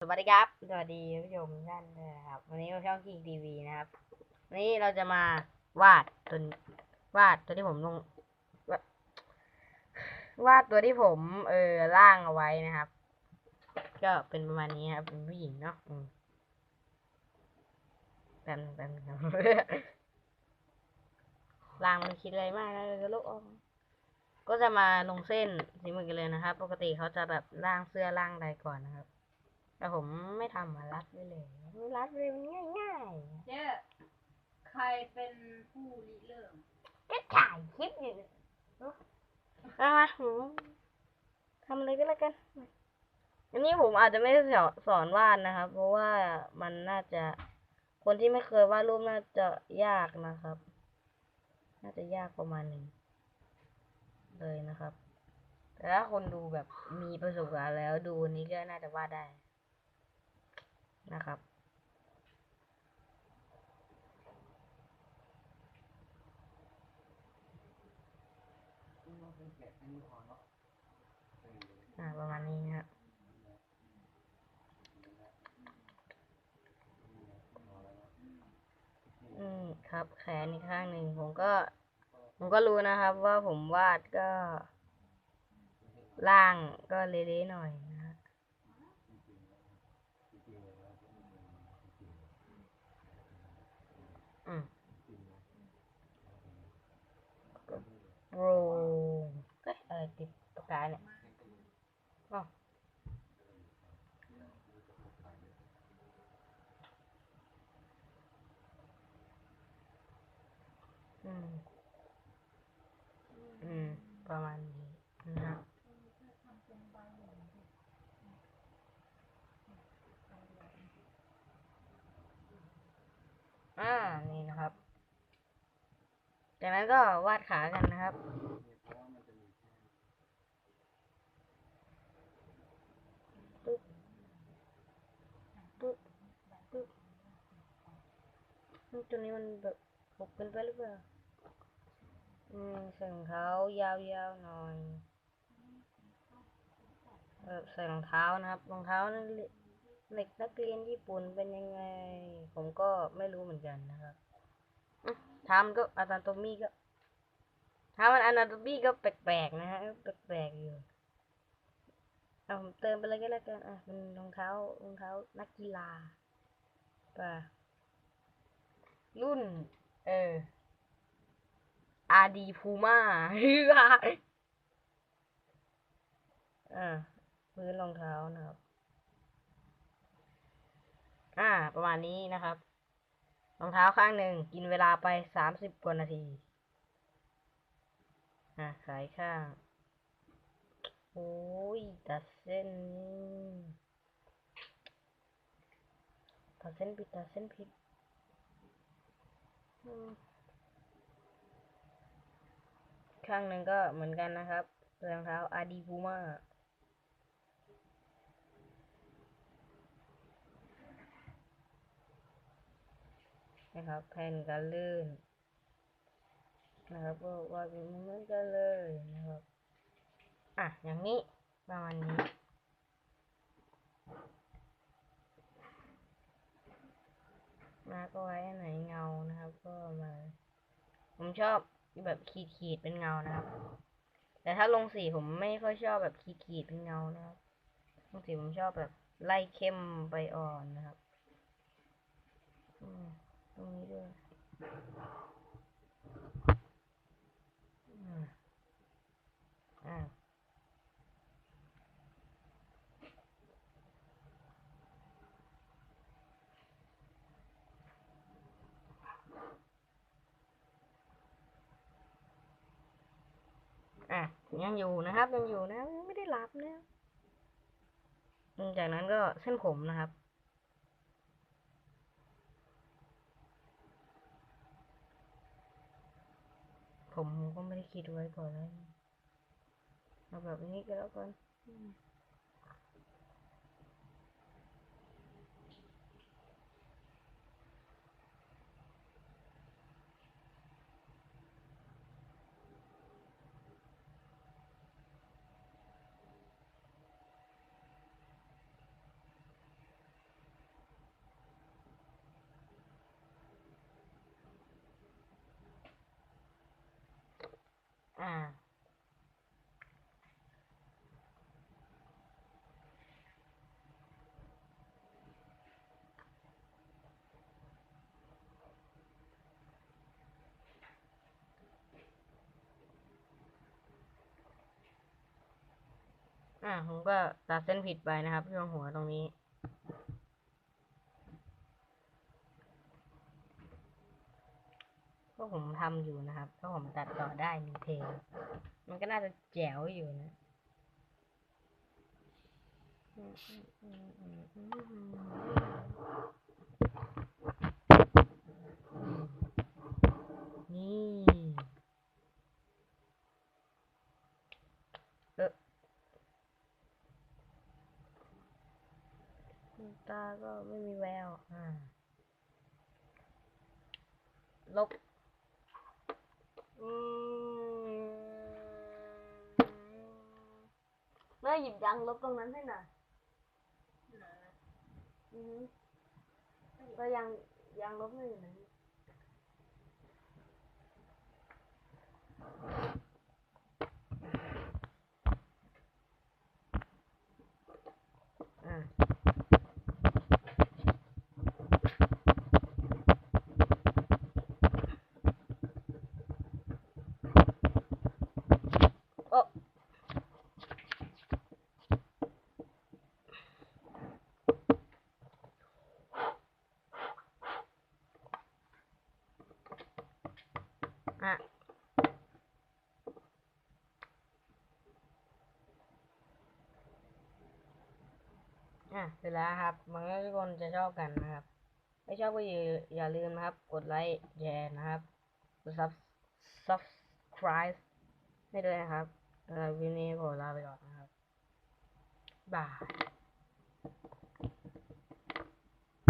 สวัสดีครับ สวัสดีผู้ชมทุกท่านนะครับ วันนี้เราช่องคิงทีวีนะครับวันนี้เราจะมาวาดตัววาดตัวที่ผมลง วาดตัวที่ผมเออร่างเอาไว้นะครับ ก็เป็นประมาณนี้ครับเป็นผู้หญิงเนาะแป๊บนึงแป๊บนึงครับร่างมันคิดอะไรมากนะเลยก็ลุกออกก็จะมาลงเส้นสีมือกันเลยนะครับ ปกติเขาจะแบบร่างเสื้อร่างใดก่อนนะครับ แต่ผมไม่ทำมารัดไว้เลยรัดไว้ง่ายง่ายเจ๊ใครเป็นผู้ริเริ่มก็ถ่ายคลิปอยู่เอามาผมทำเลยก็แล้วกัน อันนี้ผมอาจจะไม่ได้สอนสอนวาดนะครับ เพราะว่ามันน่าจะคนที่ไม่เคยวาดรูปน่าจะยากนะครับ น่าจะยากประมาณหนึ่งเลยนะครับ แต่ถ้าคนดูแบบมีประสบการณ์แล้วดูอันนี้ก็น่าจะวาดได้ นะครับ อ่าประมาณนี้ครับอืมครับ แขนอีกข้างหนึ่งผมก็ ผมก็รู้นะครับว่าผมวาดก็ ล่างก็เละๆหน่อย นะฮะอืมโรเอ้ยอะไรติดปากกาเนี่ยอ๋ออืม อืม ประมาณนี้นะครับอ่า นี่นะครับ จากนั้นก็วาดขากันนะครับตัวนี้มันแบบปกเกินไปหรือเปล่า อืมใส่รองเท้ายาวๆหน่อยเออใส่รองเท้านะครับ รองเท้านักเรียนเด็กนักเรียนญี่ปุ่นเป็นยังไง ผมก็ไม่รู้เหมือนกันนะครับ ทำก็อานาโตมีก็ทำมันอานาโตมีก็แปลกๆนะฮะแปลกๆอยู่เอาผมเติมไปเลยก็แล้วกันอะเป็นรองเท้ารองเท้านักกีฬาป่ะรุ่น เอออาดีพูม่าฮือฮาอ่าพื้นรองเท้านะครับ อ่า ประมาณนี้นะครับ รองเท้าข้างหนึ่งกินเวลาไปสามสิบกว่านาทีอ่าขายข้างโอ้ยตัดเส้นนี่ตัดเส้นผิดตัดเส้นผิดข้างหนึ่งก็เหมือนกันนะครับรองเท้าอาดีพูม่า นะครับ แผ่นกันลื่นนะครับก็วาดเป็นเหมือนกันเลยนะครับ อะ อย่างนี้ประมาณนี้มาก็ไว้ไหนเงานะครับ ก็มา ผมชอบแบบขีดขีดเป็นเงานะครับ แต่ถ้าลงสีผมไม่ค่อยชอบแบบขีดขีดเป็นเงานะครับลงสีผมชอบแบบไล่เข้มไปอ่อนนะครับ อืม ตรงนี้ด้วยอ่าอะยังอยู่นะครับยังอยู่นะยังไม่ได้หลับนะ จากนั้นก็เส้นผมนะครับ ผมก็ไม่ได้คิดไว้ก่อนแล้วเอาแบบนี้ก็แล้วกันอืม อ่า อ่าผมก็ตัดเส้นผิดไปนะครับช่วงหัวตรงนี้ ก็ผมทำอยู่นะครับ ถ้าผมตัดต่อได้มีเพลง มันก็น่าจะแจ๋วอยู่นะนี่เออ ตาก็ไม่มีแวว อ่า ลบ อืมเมื่อหยิบยางลบตรงนั้นให้หน่อยอือฮึก็ยังยังลบไม่อยู่ไหนอะโอ้ อะอะเสร็จแล้วครับหวังว่าทุกคนจะชอบกันนะครับ ไม่ชอบก็อย่าอย่าลืมนะครับ กดไลค์แชร์นะครับกดซับ subscribe ให้ด้วยนะครับเอ่อวินนี้ผมลาไปก่อนนะครับบาย